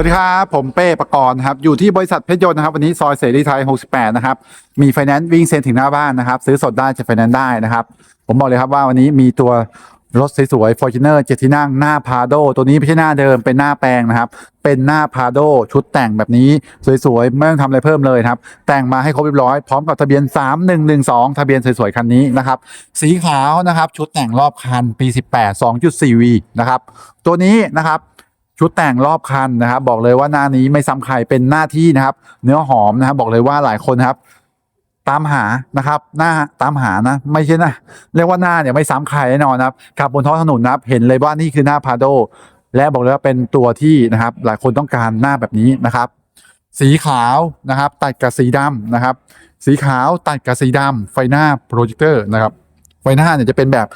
วัสดีครับ ผมเป้ประกรณ์ครับ อยู่ที่บริษัทเพชรยนต์นะครับ วันนี้ซอยเสรีไทย 68 นะครับ มีไฟแนนซ์วิ่งเซ็นถึงหน้าบ้านนะครับ ซื้อสดได้จะไฟแนนซ์ได้นะครับ ผมบอกเลยครับว่าวันนี้มีตัวรถสวยๆ Fortuner เจ็ดที่นั่งหน้าพาโดตัวนี้ไม่ใช่หน้าเดิมเป็นหน้าแปลงนะครับ เป็นหน้าพาโดชุดแต่งแบบนี้สวยๆ ไม่ต้องทำอะไรเพิ่มเลยครับ แต่งมาให้ครบเรียบร้อย พร้อมกับทะเบียน 3112 ทะเบียนสวยๆ คันนี้นะครับ สีขาวนะครับ ชุดแต่งรอบคันปี 18 2.4V นะครับ ตัวนี้นะครับ ชุดแต่งรอบคันนะครับบอกเลยว่าหน้านี้ไม่ซ้ำใครเป็นหน้าที่นะครับ เนื้อหอมนะครับบอกเลยว่าหลายคนนะครับ ตามหานะครับหน้าตามหานะ ไม่ใช่นะเรียกว่าหน้าเนี่ยไม่ซ้ำใครแน่นอนนะครับขับบนท้องถนนนะครับ เห็นเลยว่านี่คือหน้าพาโดและบอกเลยว่าเป็นตัวที่นะครับ หลายคนต้องการหน้าแบบนี้นะครับ สีขาวนะครับ ตัดกับสีดำนะครับ สีขาวตัดกับสีดำไฟหน้าโปรเจคเตอร์นะครับไฟหน้าเนี่ยจะเป็นแบบ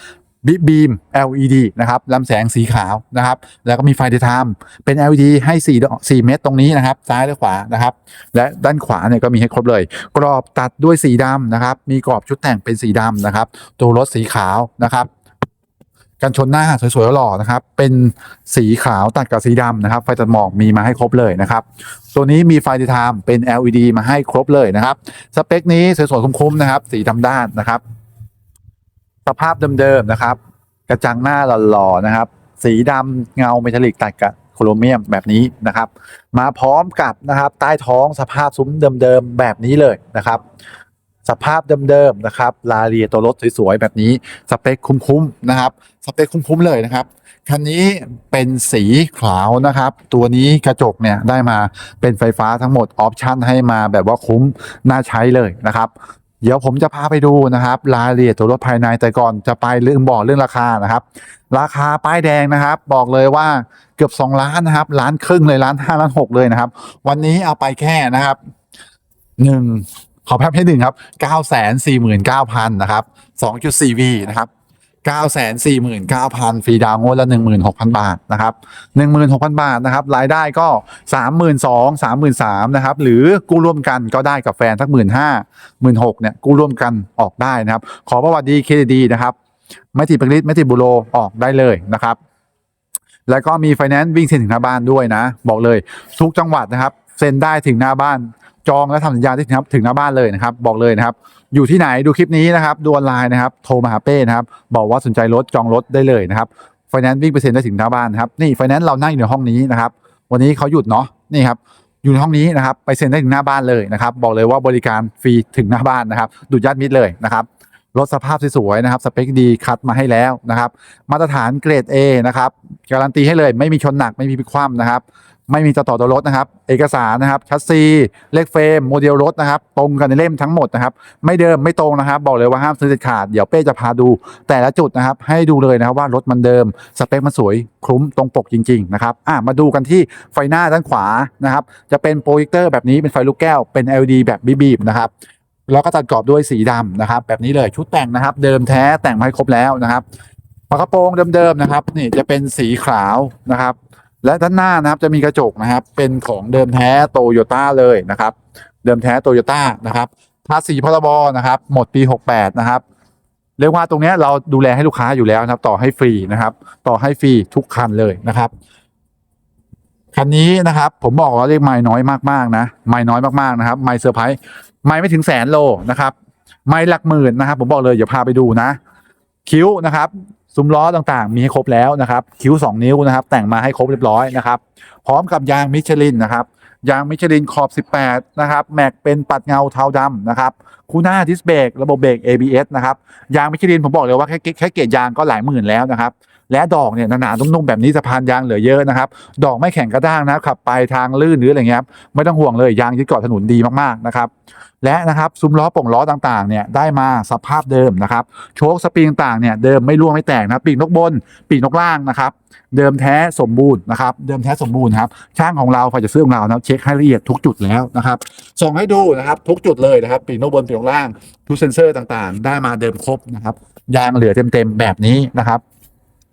บิบีม LED นะครับลำแสงสีขาวนะครับ แล้วก็มีไฟเดย์ไทม์เป็น LED ให้4 4เม็ดตรงนี้นะครับ ซ้ายและขวานะครับ และด้านขวาเนี่ยก็มีให้ครบเลย กรอบตัดด้วยสีดำนะครับ มีกรอบชุดแต่งเป็นสีดำนะครับ ตัวรถสีขาวนะครับกันชนหน้าสวยๆหล่อนะครับ เป็นสีขาวตัดกับสีดำนะครับ ไฟตัดหมอกมีมาให้ครบเลยนะครับ ตัวนี้มีไฟเดย์ไทม์เป็น LED มาให้ครบเลยนะครับ สเปคนี้สวยๆคุ้มๆนะครับ สีดำด้านนะครับ สภาพเดิมๆนะครับ กระจังหน้าหล่อๆนะครับ สีดำเงาเมทัลลิกตัดกับโครเมียมแบบนี้นะครับ มาพร้อมกับนะครับ ใต้ท้องสภาพซุ้มเดิมๆแบบนี้เลยนะครับ สภาพเดิมๆนะครับลาเรียตัวรถสวยๆแบบนี้สเปคคุ้มๆนะครับสเปคคุ้มๆเลยนะครับคันนี้เป็นสีขาวนะครับ ตัวนี้กระจกเนี่ยได้มาเป็นไฟฟ้าทั้งหมดออปชั่นให้มาแบบว่าคุ้มน่าใช้เลยนะครับ เดี๋ยวผมจะพาไปดูนะครับรายละเอียดตัวรถภายในแต่ก่อนจะไปเรื่องบอกเรื่องราคานะครับ ราคาป้ายแดงนะครับ บอกเลยว่าเกือบ 2 ล้านนะครับล้านครึ่งเลยล้านห้าล้านหกเลยนะครับ วันนี้เอาไปแค่นะครับหนึ่งขอแป๊บให้หนึ่งครับเก้าแสนสี่หมื่นเก้าพันนะครับสองจุดสี่วีนะครับ เก้าแสนสี่หมื่นเก้าพันฟรีดาวงวดละหนึ่งหมื่นหกพันบาทนะครับหนึ่งหมื่นหกพันบาทนะครับ รายได้ก็สามหมื่นสองสามหมื่นสามนะครับ หรือกู้ร่วมกันก็ได้กับแฟนสักหมื่นห้าหมื่นหกเนี่ยกู้ร่วมกันออกได้นะครับ ขอประวัติดีเครดิตดีนะครับไม่ติดปริศไม่ติดบุโรออกได้เลยนะครับ แล้วก็มีไฟแนนซ์วิ่งเซ็นถึงหน้าบ้านด้วยนะ บอกเลยทุกจังหวัดนะครับ เซ็นได้ถึงหน้าบ้าน จองและทำสัญญาที่ถึงถึงหน้าบ้านเลยนะครับบอกเลยนะครับ อยู่ที่ไหนดูคลิปนี้นะครับดูออนไลน์นะครับโทรมาหาเป้นะครับบอกว่าสนใจรถจองรถได้เลยนะครับไฟแนนซ์วิ่งไปเซ็นได้ถึงหน้าบ้านนครับนี่ไฟแนนซ์เรานั่งอยู่ในห้องนี้นะครับวันนี้เขาหยุดเนาะนี่ครับอยู่ในห้องนี้นะครับไปเซ็นได้ถึงหน้าบ้านเลยนะครับบอกเลยว่าบริการฟรีถึงหน้าบ้านนะครับดูดญาติมิตรเลยนะครับรถสภาพสวยๆนะครับสเปคดีคัดมาให้แล้วนะครับมาตรฐานเกรด A นะครับการันตีให้เลยไม่มีชนหนักไม่มีพิคว่ำนะครับ ไม่มีต่อต่อตัวรถนะครับ เอกสารนะครับชัสซีเลขเฟรมโมเดลรถนะครับ ตรงกันในเล่มทั้งหมดนะครับ ไม่เดิมไม่ตรงนะครับ บอกเลยว่าห้ามซื้อเด็ดขาด เดี๋ยวเป้จะพาดู แต่ละจุดนะครับ ให้ดูเลยนะครับว่ารถมันเดิม สเปคมันสวยคลุ้มตรงปกจริง ๆ นะครับอะมาดูกันที่ไฟหน้าด้านขวานะครับ จะเป็นโปรเจคเตอร์แบบนี้เป็นไฟลูกแก้วเป็น LED แบบบีบๆนะครับแล้วก็ตัดกรอบด้วยสีดำนะครับ แบบนี้เลยชุดแต่งนะครับ เดิมแท้แต่งมาให้ครบแล้วนะครับฝากระโปรงเดิมๆนะครับ นี่จะเป็นสีขาวนะครับ และด้านหน้านะครับจะมีกระจกนะครับเป็นของเดิมแท้โตโยต้าเลยนะครับ เดิมแท้โตโยต้านะครับภาษีพรบนะครับ หมดปี 68 นะครับเรียกว่าตรงนี้เราดูแลให้ลูกค้าอยู่แล้วนะครับ ต่อให้ฟรีนะครับ ต่อให้ฟรีทุกคันเลยนะครับคันนี้นะครับ ผมบอกว่าเรียกไม่น้อยมากๆนะไม่น้อยมากๆนะครับ ไม่เซอร์ไพรส์ไม่ไม่ถึงแสนโลนะครับ ไม่หลักหมื่นนะครับ ผมบอกเลยอย่าพาไปดูนะ คิ้วนะครับ ซุ้มล้อต่างๆ มีให้ครบแล้วนะครับคิ้ว 2 นิ้วนะครับ แต่งมาให้ครบเรียบร้อยนะครับ พร้อมกับยางมิชลินนะครับยางมิชลินขอบ 18 นะครับแม็กเป็นปัดเงาเทาดำนะครับคูหน้าดิสเบรกระบบเบรก ABS นะครับยางมิชลินผมบอกเลยว่าแค่แค่เกรยางก็หลายหมื่นแล้วนะครับ และดอกเนี่ยหนาๆนุ่มๆแบบนี้สะพานยางเหลือเยอะนะครับ ดอกไม่แข็งกระด้างนะขับไปทางลื่นหรืออะไรเงี้ยไม่ต้องห่วงเลยยางยึดเกาะถนนดีมากๆนะครับและนะครับซุ้มล้อป่งล้อต่างๆเนี่ยได้มาสภาพเดิมนะครับโชคสปริงต่างเนี่ยเดิมไม่ร่วงไม่แตกนะปีกนกบน ปีกนกล่างนะครับ เดิมแท้สมบูรณ์นะครับเดิมแท้สมบูรณ์ครับช่างของเราฝ่ายจัดซื้อของเรานะเช็คให้ละเอียดทุกจุดแล้วนะครับส่งให้ดูนะครับทุกจุดเลยนะครับ ปีกนกบนปีกนกล่างทุกเซนเซอร์ต่างๆ ได้มาเดิมครบนะครับยางเหลือเต็มๆแบบนี้นะครับ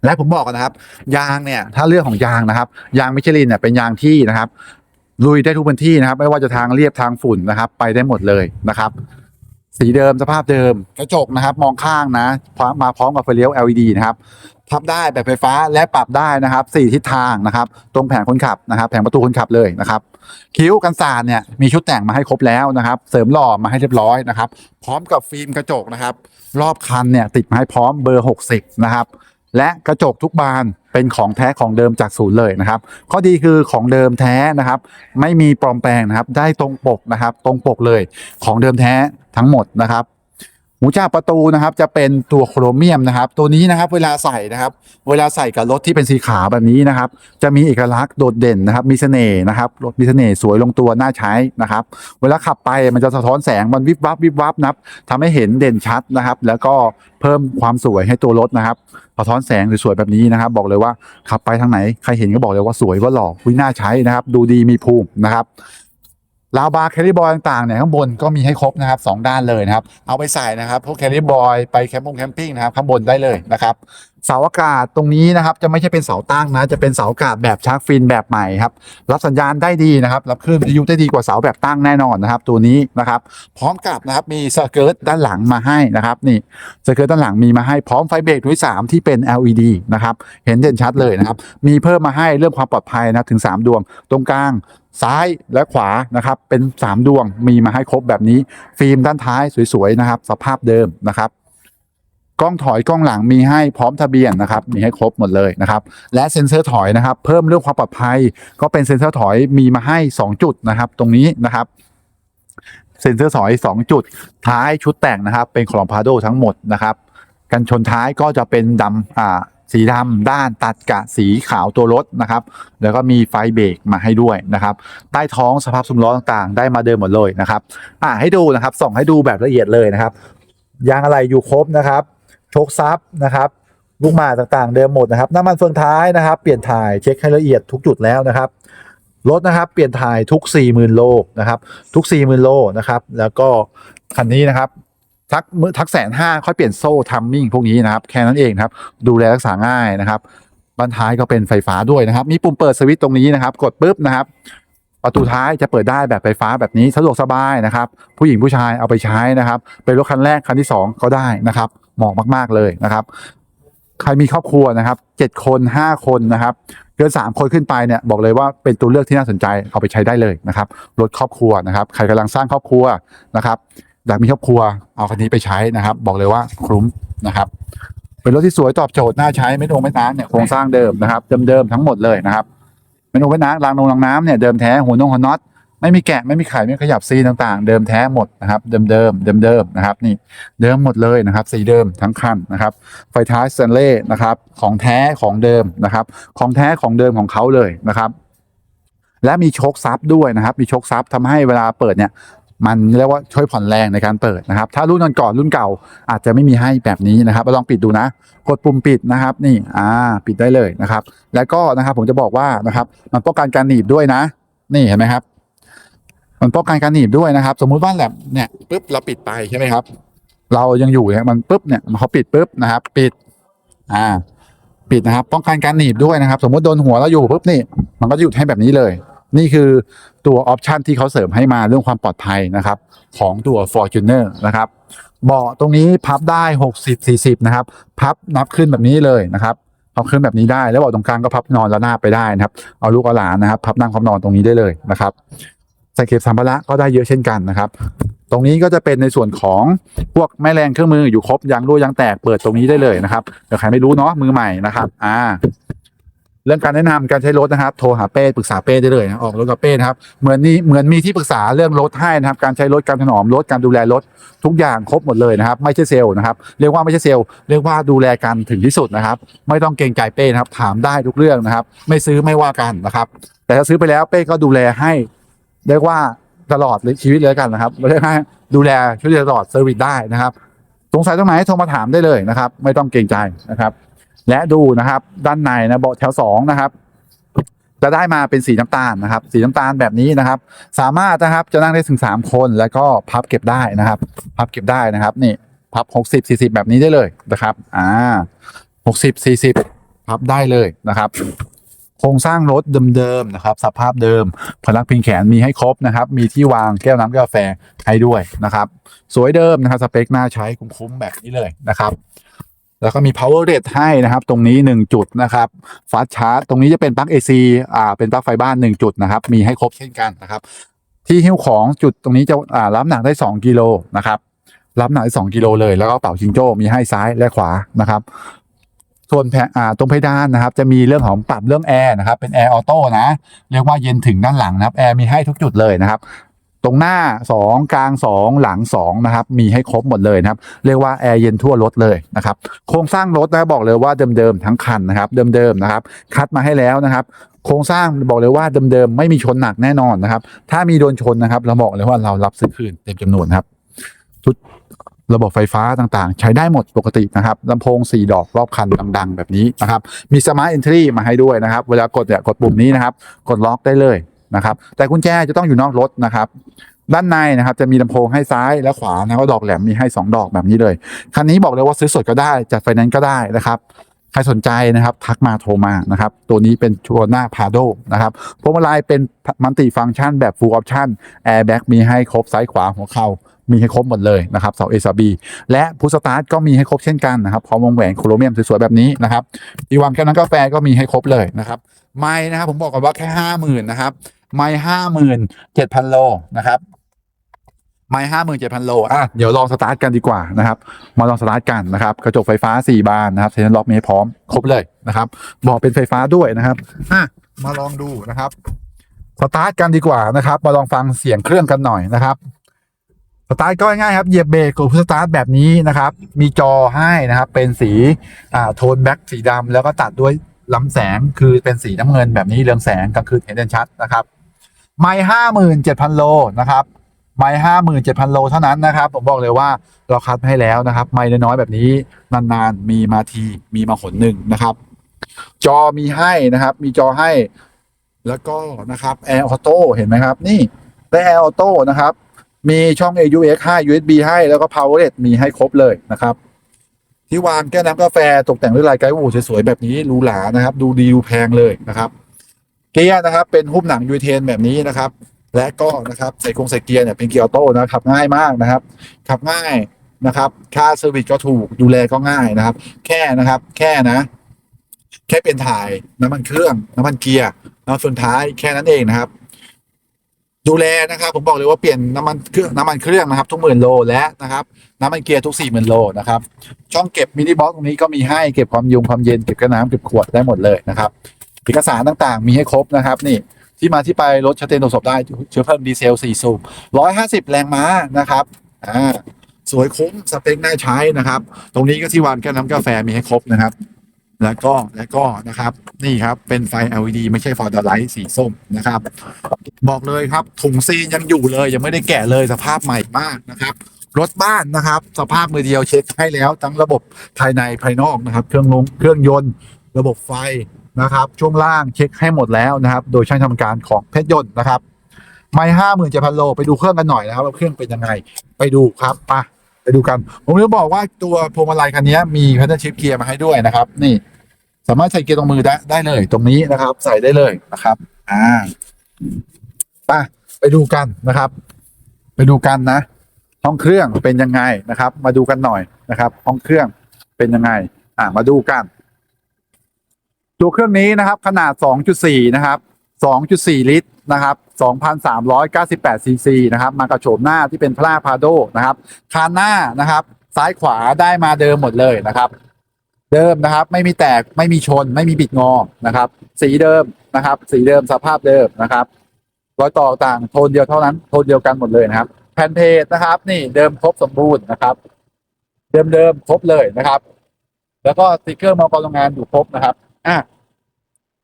และผมบอกกันนะครับ ยางเนี่ยถ้าเรื่องของยางนะครับ ยางมิชลินเนี่ยเป็นยางที่นะครับ ลุยได้ทุกพื้นที่นะครับ ไม่ว่าจะทางเรียบทางฝุ่นนะครับ ไปได้หมดเลยนะครับ สีเดิมสภาพเดิมกระจกนะครับ มองข้างนะมาพร้อมกับไฟเลี้ยว LED นะครับพับได้แบบไฟฟ้าและปรับได้นะครับสี่ทิศทางนะครับ ตรงแผงคนขับนะครับ แผงประตูคนขับเลยนะครับคิ้วกันสาดเนี่ยมีชุดแต่งมาให้ครบแล้วนะครับ เสริมหล่อมาให้เรียบร้อยนะครับ พร้อมกับฟิล์มกระจกนะครับ รอบคันเนี่ยติดมาให้พร้อมเบอร์ 60 นะครับ และกระจกทุกบานเป็นของแท้ของเดิมจากศูนย์เลยนะครับ ข้อดีคือของเดิมแท้นะครับ ไม่มีปลอมแปลงนะครับ ได้ตรงปกนะครับ ตรงปกเลยของเดิมแท้ทั้งหมดนะครับ หูจับประตูนะครับจะเป็นตัวโครเมียมนะครับ ตัวนี้นะครับเวลาใส่นะครับ เวลาใส่กับรถที่เป็นสีขาวแบบนี้นะครับ จะมีเอกลักษณ์โดดเด่นนะครับ มีเสน่ห์นะครับรถมีเสน่ห์สวยลงตัวน่าใช้นะครับ เวลาขับไปมันจะสะท้อนแสงมันวิบวับวิบวับนะครับทำให้เห็นเด่นชัดนะครับ แล้วก็เพิ่มความสวยให้ตัวรถนะครับสะท้อนแสงสวยๆแบบนี้นะครับ บอกเลยว่าขับไปทางไหนใครเห็นก็บอกเลยว่าสวยว่าหล่อวิน่าใช้นะครับ ดูดีมีภูมินะครับ ลาวบาร์แคลิบอยต่างๆเนี่ยข้างบนก็มีให้ครบนะครับสองด้านเลยนะครับ เอาไปใส่นะครับพวกแคลิบอยไปแคมป์แคมปิ้งนะครับข้างบนได้เลยนะครับเสาอากาศตรงนี้นะครับจะไม่ใช่เป็นเสาตั้งนะ จะเป็นเสาอากาศแบบชาร์กฟินแบบใหม่ครับรับสัญญาณได้ดีนะครับ รับคลื่นวิทยุได้ดีกว่าเสาแบบตั้งแน่นอนนะครับ ตัวนี้นะครับ พร้อมกับนะครับมีสเกิร์ตด้านหลังมาให้นะครับนี่สเกิร์ตด้านหลังมีมาให้พร้อมไฟเบรกด้วย3ที่เป็น LED นะครับเห็นเด่นชัดเลยนะครับมีเพิ่มมาให้เรื่องความปลอดภัยนะถึง 3 ดวง ตรงกลาง ซ้ายและขวานะครับเป็น 3 ดวงมีมาให้ครบแบบนี้ ฟิล์มด้านท้ายสวยๆนะครับ สภาพเดิมนะครับกล้องถอยกล้องหลังมีให้พร้อมทะเบียนนะครับ มีให้ครบหมดเลยนะครับ และเซ็นเซอร์ถอยนะครับ เพิ่มเรื่องความปลอดภัย ก็เป็นเซ็นเซอร์ถอยมีมาให้ 2 จุดนะครับ ตรงนี้นะครับเซ็นเซอร์ถอย 2 จุด ท้ายชุดแต่งนะครับ เป็นของพาโดทั้งหมดนะครับ กันชนท้ายก็จะเป็นดำอ่า สีดำด้านตัดกะสีขาวตัวรถนะครับ แล้วก็มีไฟเบรกมาให้ด้วยนะครับ ใต้ท้องสภาพซุ้มล้อต่างๆ ได้มาเดิมหมดเลยนะครับ อ่าให้ดูนะครับ ส่องให้ดูแบบละเอียดเลยนะครับ ยางอะไรอยู่ครบนะครับ โชคซับนะครับลูกหมาต่างๆ เดิมหมดนะครับน้ำมันเฟืองท้ายนะครับ เปลี่ยนถ่ายเช็คให้ละเอียดทุกจุดแล้วนะครับรถนะครับ เปลี่ยนถ่ายทุก 40,000 โลนะครับ ทุก 40,000 โลนะครับ แล้วก็คันนี้นะครับ ทักมือทักแสนห้าค่อยเปลี่ยนโซ่ทัมมิ่งพวกนี้นะครับ แค่นั้นเองครับ ดูแลรักษาง่ายนะครับบันท้ายก็เป็นไฟฟ้าด้วยนะครับ มีปุ่มเปิดสวิตช์ตรงนี้นะครับ กดปุ๊บนะครับ ประตูท้ายจะเปิดได้แบบไฟฟ้าแบบนี้สะดวกสบายนะครับ ผู้หญิงผู้ชายเอาไปใช้นะครับ เป็นรถคันแรกคันที่สองก็ได้นะครับเหมาะมาก ๆเลยนะครับ ใครมีครอบครัวนะครับเจ็ดคนห้าคนนะครับเกินสามคนขึ้นไปเนี่ยบอกเลยว่าเป็นตัวเลือกที่น่าสนใจเอาไปใช้ได้เลยนะครับรถครอบครัวนะครับ ใครกำลังสร้างครอบครัวนะครับ อยากมีครอบครัวเอาคันนี้ไปใช้นะครับ บอกเลยว่าคุ้มนะครับ เป็นรถที่สวยตอบโจทย์น่าใช้ไม่โดงไม่น้ำเนี่ยโครงสร้างเดิมนะครับเดิมๆทั้งหมดเลยนะครับไม่โดนไม่น้ำรางนงรางน้ำเนี่ยเดิมแท้หัวนงหัวน็อตไม่มีแกะไม่มีไข่ไม่ขยับซีต่างๆ เดิมแท้หมดนะครับเดิมเดิมเดิมเดิมๆนะครับนี่เดิมหมดเลยนะครับสีเดิมทั้งคันนะครับไฟท้ายสแตนเล่นะครับของแท้ของเดิมนะครับ ของแท้ของเดิมของเขาเลยนะครับ และมีโชคซับด้วยนะครับ มีโชคซับทำให้เวลาเปิดเนี่ย มันเรียกว่าช่วยผ่อนแรงในการเปิดนะครับ ถ้ารุ่นก่อนรุ่นเก่าอาจจะไม่มีให้แบบนี้นะครับลองปิดดูนะ กดปุ่มปิดนะครับ นี่อ่าปิดได้เลยนะครับ แล้วก็นะครับผมจะบอกว่านะครับ มันป้องกันการหนีบด้วยนะ นี่เห็นไหมครับ มันป้องกันการหนีบด้วยนะครับ สมมุติว่าแบบเนี่ยปุ๊บเราปิดไปใช่ไหมครับ เรายังอยู่เนี่ยมันปุ๊บเนี่ยเขาปิดปุ๊บนะครับ ปิด อ่า ปิดนะครับ ป้องกันการหนีบด้วยนะครับ สมมติโดนหัวเราอยู่ปุ๊บนี่ มันก็หยุดให้แบบนี้เลย นี่คือตัวออปชันที่เขาเสริมให้มาเรื่องความปลอดภัยนะครับ ของตัว Fortuner นะครับเบาะตรงนี้พับได้ 60 40 นะครับ พับนับขึ้นแบบนี้เลยนะครับพับขึ้นแบบนี้ได้แล้วเบาะตรงกลางก็พับนอนแล้วหน้าบไปได้นะครับ เอาลูกเอาหลานนะครับ พับนั่งพับนอนตรงนี้ได้เลยนะครับใส่เก็บสัมภาระก็ได้เยอะเช่นกันนะครับ ตรงนี้ก็จะเป็นในส่วนของพวกแม่แรงเครื่องมืออยู่ครบยางรั่วยางแตกเปิดตรงนี้ได้เลยนะครับเดี๋ยวใครไม่รู้เนาะมือใหม่นะครับ อ่า รื่องการแนะนำการใช้รถนะครับ โทรหาเป้ปรึกษาเป้ได้เลยนะออกรถกับเป้นะครับเหมือนนี่เหมือนมีที่ปรึกษาเรื่องรถให้นะครับ การใช้รถการถนอมรถการดูแลรถทุกอย่างครบหมดเลยนะครับ ไม่ใช่เซลล์นะครับ เรียกว่าไม่ใช่เซลล์เรียกว่าดูแลกันถึงที่สุดนะครับ ไม่ต้องเกรงใจเป้นะครับ ถามได้ทุกเรื่องนะครับ ไม่ซื้อไม่ว่ากันนะครับ แต่ถ้าซื้อไปแล้วเป้ก็ดูแลให้เรียกว่าตลอดชีวิตเลยกันนะครับไม่ได้ให้ดูแลช่วยตลอดเซอร์วิสได้นะครับสงสัยตรงไหนโทรมาถามได้เลยนะครับ ไม่ต้องเกรงใจนะครับ และดูนะครับด้านในนะเบาะแถวสองนะครับจะได้มาเป็นสีน้ำตาลนะครับ สีน้ำตาลแบบนี้นะครับ สามารถนะครับจะนั่งได้ถึงสามคนแล้วก็พับเก็บได้นะครับ พับเก็บได้นะครับนี่พับหกสิบสี่สิบแบบนี้ได้เลยนะครับอ่าหกสิบสี่สิบพับได้เลยนะครับโครงสร้างรถเดิมๆนะครับ สภาพเดิมพลักพิงแขนมีให้ครบนะครับ มีที่วางแก้วน้ำกาแฟให้ด้วยนะครับ สวยเดิมนะครับ สเปคน่าใช้คุ้มๆแบบนี้เลยนะครับ แล้วก็มี power rate ให้นะครับ ตรงนี้ 1 จุดนะครับ fast charge ตรงนี้จะเป็นปลั๊ก AC อ่า เป็นปลั๊กไฟบ้าน 1 จุดนะครับ มีให้ครบเช่นกันนะครับ ที่หิ้วของจุดตรงนี้จะอ่ารับหนักได้ 2 กิโลนะครับ รับหนักได้2กิโลเลย แล้วก็เป่าชิงโจ้มีให้ซ้ายและขวานะครับส่วนแผอ่าตรงเพดานนะครับ จะมีเรื่องของปรับเรื่องแอร์นะครับ เป็นแอร์ออโต้นะ เรียกว่าเย็นถึงด้านหลังนะครับ แอร์มีให้ทุกจุดเลยนะครับ ตรงหน้า 2 กลาง 2 หลัง2นะครับมีให้ครบหมดเลยนะครับเรียกว่าแอร์เย็นทั่วรถเลยนะครับโครงสร้างรถนะบอกเลยว่าเดิมๆทั้งคันนะครับเดิมๆนะครับคัดมาให้แล้วนะครับโครงสร้างบอกเลยว่าเดิมๆไม่มีชนหนักแน่นอนนะครับถ้ามีโดนชนนะครับเราบอกเลยว่าเรารับซื้อคืนเต็มจำนวนครับชุดระบบไฟฟ้าต่างๆ ใช้ได้หมดปกตินะครับลำโพง 4 ดอกรอบคันดังๆ แบบนี้นะครับมีสมาร์ทเอนทรีมาให้ด้วยนะครับ เวลากดเนี่ยกดปุ่มนี้นะครับ กดล็อกได้เลย นะครับ แต่กุญแจจะต้องอยู่นอกรถนะครับ ด้านในนะครับจะมีลำโพงให้ซ้ายและขวานะครับดอกแหลมมีให้ 2 ดอกแบบนี้เลย คันนี้บอกเลยว่าซื้อสดก็ได้จัดไฟแนนซ์ก็ได้นะครับใครสนใจนะครับทักมาโทรมานะครับ ตัวนี้เป็นชัวหน้าพาโดนะครับพวงมาลัยเป็นมัลติฟังก์ชันแบบ full option airbag มีให้ครบซ้ายขวาหัวเข่ามีให้ครบหมดเลยนะครับเสา SRB และพุสตาร์ทก็มีให้ครบเช่นกันนะครับพร้อมวงแหวนโครเมียมสวยๆแบบนี้นะครับอีวางแก้วน้ำกาแฟก็มีให้ครบเลยนะครับ ไม้นะครับผมบอกก่อนว่าแค่ห้าหมื่นนะครับ ไม้ห้าหมื่นเจ็ดพันโลนะครับไม้ห้าหมื่นเจ็ดพันโลอะเดี๋ยวลองสตาร์ทกันดีกว่านะครับ มาลองสตาร์ทกันนะครับ กระจกไฟฟ้าสี่บานนะครับเซนล็อกมีให้พร้อมครบเลยนะครับบอกเป็นไฟฟ้าด้วยนะครับอะมาลองดูนะครับสตาร์ทกันดีกว่านะครับ มาลองฟังเสียงเครื่องกันหน่อยนะครับสตาร์ทก็ง่ายครับเหยียบเบรกกดพุชสตาร์ทแบบนี้นะครับ มีจอให้นะครับ เป็นสีอ่าโทนแบ็กสีดำแล้วก็ตัดด้วยลำแสงคือเป็นสีน้ำเงินแบบนี้เรืองแสงกลางคืนเห็นเด่นชัดนะครับ ไม่ห้าหมื่นเจ็ดพันโลนะครับไม่ห้าหมื่นเจ็ดพันโลเท่านั้นนะครับ ผมบอกเลยว่าเราคัดให้แล้วนะครับ ไม่น้อยๆแบบนี้นานๆ มีมาทีมีมาหนหนึ่งนะครับ จอมีให้นะครับ มีจอให้ แล้วก็นะครับแอร์ออโต้เห็นไหมครับ นี่ได้แอร์ออโต้นะครับ มีช่อง AUX ให้ USB ให้แล้วก็ Powerlet มีให้ครบเลยนะครับ ที่วางแก้วน้ำกาแฟตกแต่งด้วยลายไกด์วูสวยๆแบบนี้หรูหรานะครับ ดูดีดูแพงเลยนะครับ เกียร์นะครับ เป็นหุ้มหนังยูเทนแบบนี้นะครับ และก็นะครับใส่กงใส่เกียร์เนี่ยเป็นเกียร์ออโต้นะขับง่ายมากนะครับขับง่ายนะครับค่าเซอร์วิสก็ถูกดูแลก็ง่ายนะครับ แค่นะครับแค่นะ แค่เปลี่ยนถ่ายน้ำมันเครื่องน้ำมันเกียร์น้ำมันท้ายแค่นั้นเองนะครับ ดูแลนะครับผมบอกเลยว่าเปลี่ยนน้ำมันเครื่องน้ำมันเครื่องนะครับ ทุกหมื่นโลและนะครับ น้ำมันเกียร์ทุกสี่หมื่นโลนะครับช่องเก็บมินิบ็อกซ์ตรงนี้ก็มีให้เก็บความยุงความเย็นเก็บกระน้ำเก็บขวดได้หมดเลยนะครับ เอกสารต่างๆ มีให้ครบนะครับนี่ที่มาที่ไปรถชัดเจนตรวจสอบได้เชื้อเพลิงดีเซล4สูบ150 แรงม้านะครับอ่าสวยคุ้มสเปคน่าใช้นะครับ ตรงนี้ก็ที่วางแก้วน้ำกาแฟมีให้ครบนะครับ แล้วก็แล้วก็นะครับนี่ครับเป็นไฟ LED ไม่ใช่ฟอร์ดไลท์สีส้มนะครับ บอกเลยครับถุงซีนยังอยู่เลยยังไม่ได้แกะเลยสภาพใหม่มากนะครับรถบ้านนะครับ สภาพมือเดียวเช็คให้แล้วทั้งระบบภายในภายนอกนะครับ เครื่องลงเครื่องยนต์ ระบบไฟ นะครับ ช่วงล่างเช็คให้หมดแล้วนะครับ โดยช่างทำการของเพชรยนต์นะครับ ไม่ห้าหมื่นเจ็ดพันโลไปดูเครื่องกันหน่อยนะครับว่าเครื่องเป็นยังไง ไปดูครับไปไปดูกัน ผมจะบอกว่าตัวพวงมาลัยคันนี้มีพัฒนาชิปเกียร์มาให้ด้วยนะครับ นี่ สามารถใส่เกียร์ตรงมือได้ได้เลย ตรงนี้นะครับ ใส่ได้เลยนะครับ อ่าไปไปดูกันนะครับ ไปดูกันนะห้องเครื่องเป็นยังไงนะครับ มาดูกันหน่อยนะครับ ห้องเครื่องเป็นยังไง อ่ามาดูกัน ตัวเครื่องนี้นะครับขนาด 2.4 นะครับ 2.4 ลิตรนะครับ 2,398 ซีซีนะครับ มากับโฉมหน้าที่เป็นพลาพาโดนะครับ คานหน้านะครับ ซ้ายขวาได้มาเดิมหมดเลยนะครับ เดิมนะครับ ไม่มีแตก ไม่มีชน ไม่มีบิดงอ นะครับ สีเดิมนะครับ สีเดิมสภาพเดิมนะครับ รอยต่อต่างโทนเดียวเท่านั้น โทนเดียวกันหมดเลยนะครับ แผ่นเพจนะครับ นี่เดิมครบสมบูรณ์นะครับ เดิมเดิมครบเลยนะครับ แล้วก็สติกเกอร์มอกรโรงงานอยู่ครบนะครับ อะ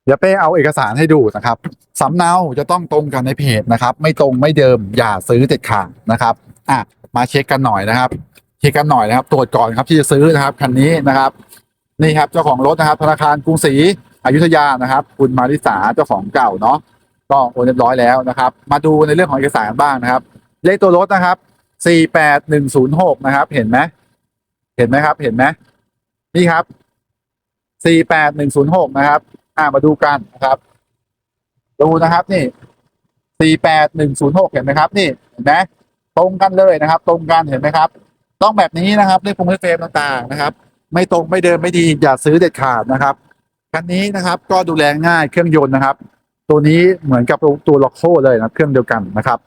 เดี๋ยวเป้เอาเอกสารให้ดูนะครับสำเนาจะต้องตรงกันในเพจนะครับ ไม่ตรงไม่เดิมอย่าซื้อเด็ดขาดนะครับอะมาเช็คกันหน่อยนะครับเช็คกันหน่อยนะครับตรวจก่อนครับที่จะซื้อนะครับคันนี้นะครับ นี่ครับเจ้าของรถนะครับ ธนาคารกรุงศรีอยุธยานะครับ คุณมาริสาเจ้าของเก่าเนาะก็โอนเรียบร้อยแล้วนะครับ มาดูในเรื่องของเอกสารบ้างนะครับ เลขตัวรถนะครับสี่แปดหนึ่งศูนย์หกนะครับ เห็นไหมเห็นไหมครับ เห็นไหมนี่ครับ สี่แปดหนึ่งศูนย์หกนะครับ อ่ามาดูกันนะครับดูนะครับนี่สี่แปดหนึ่งศูนย์หกเห็นไหมครับ นี่เห็นไหมตรงกันเลยนะครับ ตรงกันเห็นไหมครับ ต้องแบบนี้นะครับเลขพงเลขเฟรมต่างๆนะครับ ไม่ตรงไม่เดินไม่ดีอย่าซื้อเด็ดขาดนะครับคันนี้นะครับก็ดูแลง่ายเครื่องยนต์นะครับ ตัวนี้เหมือนกับตัวล็อกโซ่เลยนะเครื่องเดียวกันนะครับ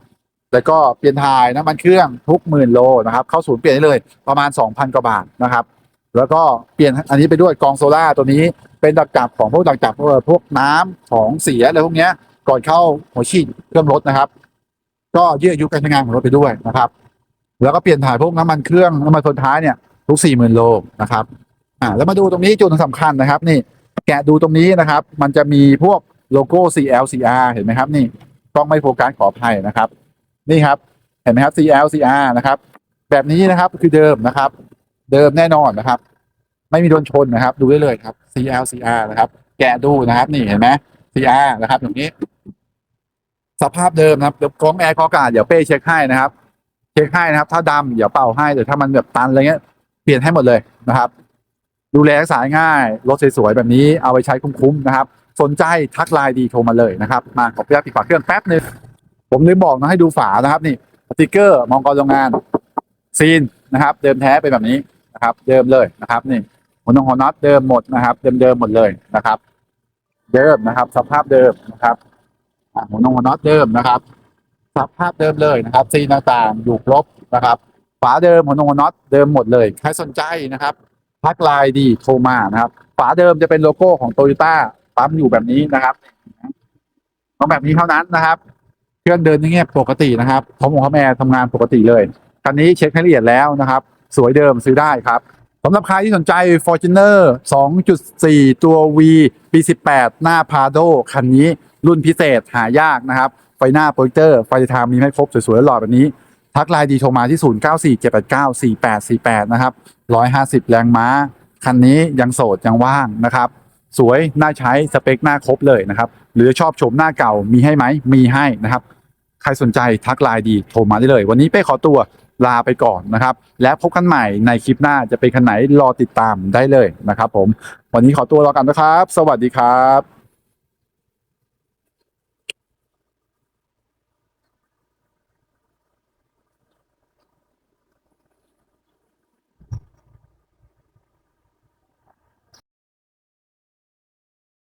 แล้วก็เปลี่ยนถ่ายน้ำมันเครื่องทุกหมื่นโลนะครับ เข้าศูนย์เปลี่ยนได้เลยประมาณ 2,000กว่าบาทนะครับ แล้วก็เปลี่ยนอันนี้ไปด้วยกองโซล่าตัวนี้เป็นดักจับของพวกดักจับเออพวกน้ำของเสียอะไรพวกเนี้ยก่อนเข้าหัวฉีดเครื่องรถนะครับ ก็ยืดอายุการใช้งานของรถไปด้วยนะครับ แล้วก็เปลี่ยนถ่ายพวกน้ำมันเครื่องน้ำมันส่วนท้ายเนี่ยทุกสี่หมื่นโลนะครับอ่าแล้วมาดูตรงนี้จุดสำคัญนะครับ นี่แกะดูตรงนี้นะครับ มันจะมีพวกโลโก้ CLCR เห็นไหมครับนี่ต้องไม่โฟกัสขออภัยนะครับ นี่ครับเห็นไหมครับ CLCR นะครับ แบบนี้นะครับคือเดิมนะครับ เดิมแน่นอนนะครับ ไม่มีโดนชนนะครับ ดูได้เลยครับ CLCR นะครับ แกะดูนะครับ นี่เห็นไหม CR นะครับอย่างนี้ สภาพเดิมนะครับเดี๋ยวกล้องแอร์กอกาดเดี๋ยวเป้เช็คให้นะครับ เช็คให้นะครับ ถ้าดำเดี๋ยวเป่าให้แต่ถ้ามันแบบตันอะไรเงี้ยเปลี่ยนให้หมดเลยนะครับดูแลรักษาง่ายรถสวยๆแบบนี้เอาไปใช้คุ้มๆนะครับ สนใจทักไลน์ดีโทรมาเลยนะครับ มาขออนุญาตปิดฝาเครื่องแป๊บนึงผมลืมบอกนะให้ดูฝานะครับ นี่สติกเกอร์มองกรโรงงานซีนนะครับ เดิมแท้เป็นแบบนี้ นะครับ เดิมเลยนะครับ นี่หัวนงหัวน็อตเดิมหมดนะครับ เดิมๆหมดเลยนะครับ เดิมนะครับ สภาพเดิมนะครับหัวนงหัวน็อตเดิมนะครับ สภาพเดิมเลยนะครับซีนต่างๆอยู่ครบนะครับฝาเดิมหัวนงหัวน็อตเดิมหมดเลยใครสนใจนะครับทักไลน์ดีโทรมานะครับ ฝาเดิมจะเป็นโลโก้ของโตโยต้าปั๊มอยู่แบบนี้นะครับต้องแบบนี้เท่านั้นนะครับ เครื่องเดินย่างเงี้ยปกตินะครับของผมเขาแม่ทำงานปกติเลยคันนี้เช็คให้ละเอียดแล้วนะครับ สวยเดิมซื้อได้ครับสำหรับใครที่สนใจ Fortuner 2.4 ตัว V ปี 18 หน้าพาโดคันนี้รุ่นพิเศษหายากนะครับ ไฟหน้าโปรเจคเตอร์ ไฟทางมีให้ครบสวยๆหล่อแบบนี้ ทักไลน์ดีโทรมาที่ 0947894848 นะครับ 150 แรงม้า คันนี้ยังโสด ยังว่างนะครับ สวย น่าใช้สเปคหน้าครบเลยนะครับ หรือชอบชมหน้าเก่ามีให้ไหมมีให้นะครับ ใครสนใจทักไลน์ดีโทรมาได้เลย วันนี้เป้ขอตัว ลาไปก่อนนะครับ และพบกันใหม่ในคลิปหน้าจะเป็นคันไหนรอติดตามได้เลยนะครับผม วันนี้ขอตัวลอกันนะครับ สวัสดีครับ